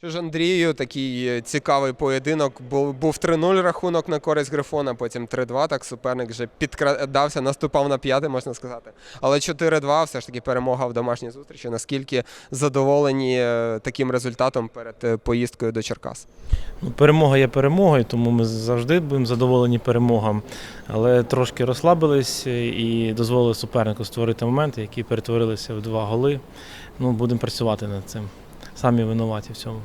Що ж, Андрію, такий е, цікавий поєдинок. Був, був 3-0 рахунок на користь Грифона, потім 3-2. Так суперник вже підкрадався, наступав на п'яти, можна сказати. Але 4-2 все ж таки перемога в домашній зустрічі. Наскільки задоволені е, таким результатом перед е, поїздкою до Черкас? Ну, перемога є перемогою, тому ми завжди будемо задоволені перемогам. Але трошки розслабились і дозволили супернику створити моменти, які перетворилися в два голи. Ну, будемо працювати над цим. Самі винуваті в цьому.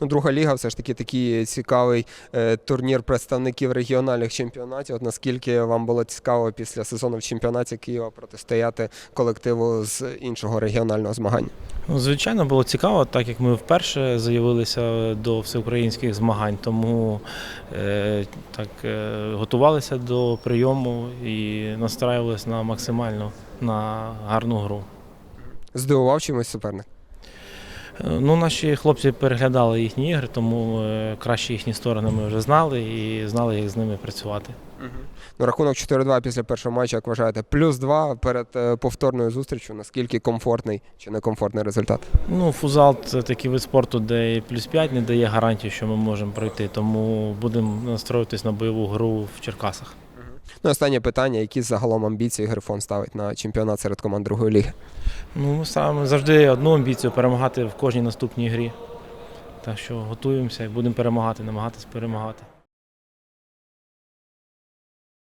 Ну, друга ліга все ж таки такий цікавий е, турнір представників регіональних чемпіонатів. От наскільки вам було цікаво після сезону в чемпіонаті Києва протистояти колективу з іншого регіонального змагання? Ну, звичайно, було цікаво, так як ми вперше заявилися до всеукраїнських змагань, тому е, так, е, готувалися до прийому і настраювалися на максимально на гарну гру. Здивував чимось суперник? Е, Ну, наші хлопці переглядали їхні ігри, тому е, краще їхні сторони ми вже знали і знали, як з ними працювати. Ну, рахунок 4-2 після першого матчу, як вважаєте, плюс 2 перед е, повторною зустрічю. Наскільки комфортний чи некомфортний результат? Ну, фузал це такий вид спорту, де і плюс 5 не дає гарантії, що ми можемо пройти. Тому будемо настроюватись на бойову гру в Черкасах. Ну, останнє питання: які загалом амбіції Грифон ставить на чемпіонат серед команд другої ліги? Ну, ставимо завжди одну амбіцію перемагати в кожній наступній грі. Так що готуємося і будемо перемагати, намагатися перемагати.